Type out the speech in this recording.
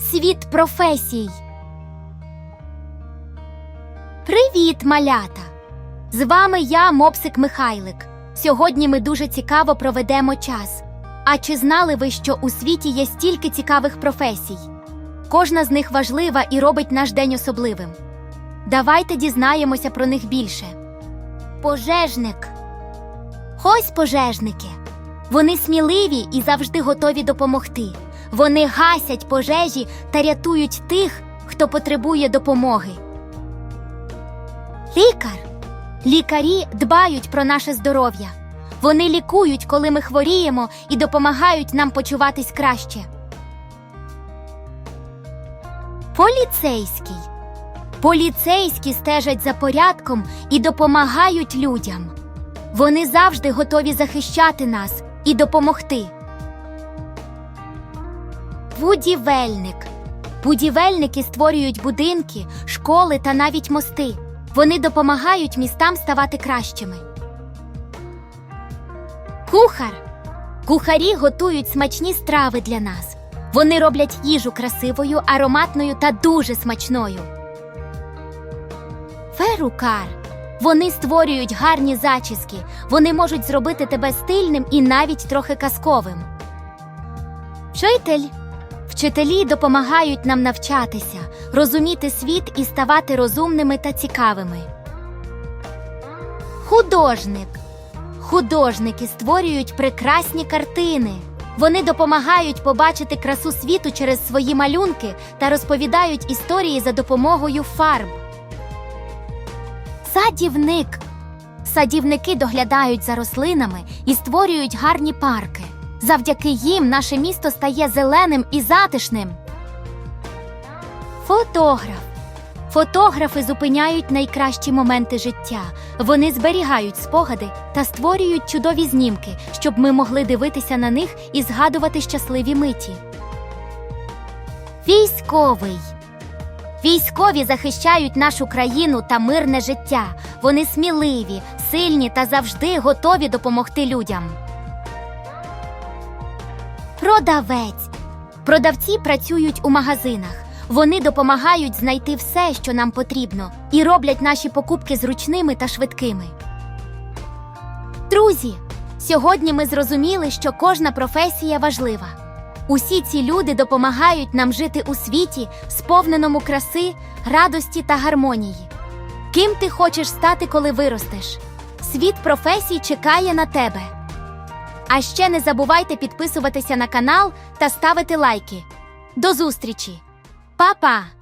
Світ професій. Привіт, малята! З вами я, Мопсик Михайлик. Сьогодні ми дуже цікаво проведемо час. А чи знали ви, що у світі є стільки цікавих професій? Кожна з них важлива і робить наш день особливим. Давайте дізнаємося про них більше. Пожежник. Ось пожежники. Вони сміливі і завжди готові допомогти. Вони гасять пожежі та рятують тих, хто потребує допомоги. Лікар. Лікарі дбають про наше здоров'я. Вони лікують, коли ми хворіємо, і допомагають нам почуватись краще. Поліцейський. Поліцейські стежать за порядком і допомагають людям. Вони завжди готові захищати нас і допомогти. Будівельник. Будівельники створюють будинки, школи та навіть мости. Вони допомагають містам ставати кращими. Кухар. Кухарі готують смачні страви для нас. Вони роблять їжу красивою, ароматною та дуже смачною. Перукар. Вони створюють гарні зачіски. Вони можуть зробити тебе стильним і навіть трохи казковим. Вчитель. Вчителі допомагають нам навчатися, розуміти світ і ставати розумними та цікавими. Художник. Художники створюють прекрасні картини. Вони допомагають побачити красу світу через свої малюнки та розповідають історії за допомогою фарб. Садівник. Садівники доглядають за рослинами і створюють гарні парки. Завдяки їм наше місто стає зеленим і затишним. Фотограф. Фотографи зупиняють найкращі моменти життя. Вони зберігають спогади та створюють чудові знімки, щоб ми могли дивитися на них і згадувати щасливі миті. Військовий. Військові захищають нашу країну та мирне життя. Вони сміливі, сильні та завжди готові допомогти людям. Продавець. Продавці працюють у магазинах. Вони допомагають знайти все, що нам потрібно, і роблять наші покупки зручними та швидкими. Друзі, сьогодні ми зрозуміли, що кожна професія важлива. Усі ці люди допомагають нам жити у світі, сповненому краси, радості та гармонії. Ким ти хочеш стати, коли виростеш? Світ професій чекає на тебе. А ще не забувайте підписуватися на канал та ставити лайки. До зустрічі! Па-па!